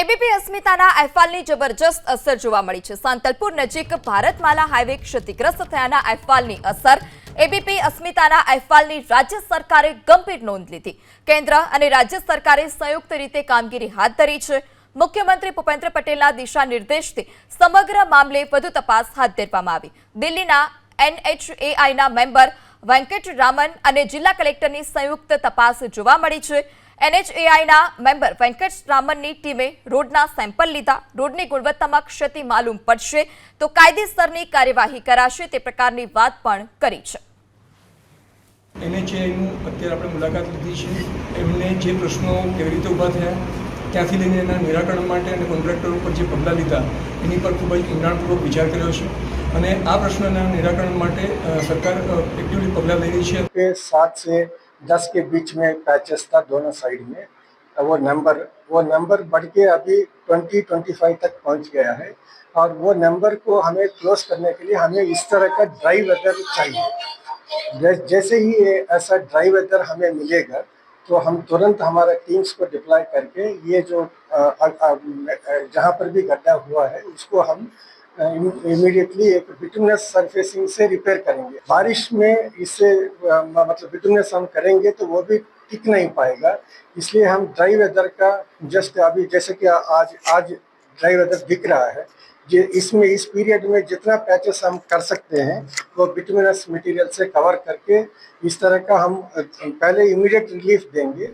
ABP અસ્મિતાના અહેવાલની જબરજસ્ત અસર જોવા મળી છે. સાંતલપુર નજીક ભારતમાલા હાઈવે ક્ષતિગ્રસ્ત થયાના અહેવાલની અસર એબીપી અસ્મિતાના અહેવાલની રાજ્ય સરકારે ગંભીર નોંધ લીધી. કેન્દ્ર અને રાજ્ય સરકારે સંયુક્ત રીતે કામગીરી હાથ ધરી છે. મુખ્યમંત્રી ભૂપેન્દ્ર પટેલના દિશા નિર્દેશથી સમગ્ર મામલે વધુ તપાસ હાથ ધરવામાં આવી. દિલ્હીના એનએચએઆઈના મેમ્બર વેંકટ રામન અને જિલ્લા કલેક્ટરની સંયુક્ત તપાસ જોવા મળી છે. એનએચએઆઈના મેમ્બર વેંકટ રામનની ટીમે રોડના સેમ્પલ લીધા. રોડની ગુણવત્તામાં ક્ષતિ માલુમ પડશે તો કાયદેસરની કાર્યવાહી કરાશે તે પ્રકારની વાત પણ કરી છે. એનએચએઆઈનું અત્યારે આપણે મુલાકાત લીધી છે. એમને જે પ્રશ્નો કેવી રીતે ઊભા થયા ત્યાંથી લઈને એના નિરાકરણ માટે અને કોન્ટ્રાક્ટર ઉપર જે પગલાં લીધા એની પર ખૂબ જ ઊંડાણપૂર્વક વિચાર કર્યો છે. અને આ પ્રશ્નના નિરાકરણ માટે સરકાર એક્ટિવલી પગલાં લઈ રહી છે. કે સાત છે. दस के बीच में पैचेस था दोनों साइड में। वो नंबर वो नंबर बढ़ के अभी ट्वेंटी ट्वेंटी फाइव तक पहुँच गया है। और वो नंबर को हमें क्लोज करने के लिए हमें इस तरह का ड्राई वेदर चाहिए। जैसे ही ये ऐसा ड्राई वेदर हमें मिलेगा तो हम तुरंत हमारा टीम्स को डिप्लॉय करके ये जो जहाँ पर भी गड्ढा हुआ है, उसको हम इमीडिएटली एक बिटुमिनस सरफेसिंग से रिपेयर करेंगे। बारिश में इससे मतलब बिटुमिनस हम करेंगे तो वो भी टिक नहीं पाएगा। इसलिए हम ड्राई वेदर का जस्ट अभी जैसे कि आज आज ड्राई वेदर दिख रहा है जे इसमें, इस पीरियड में जितना पैचेस हम कर सकते हैं, वो बिटुमिनस मटेरियल से कवर करके इस तरह का हम पहले इमीडिएट रिलीफ देंगे।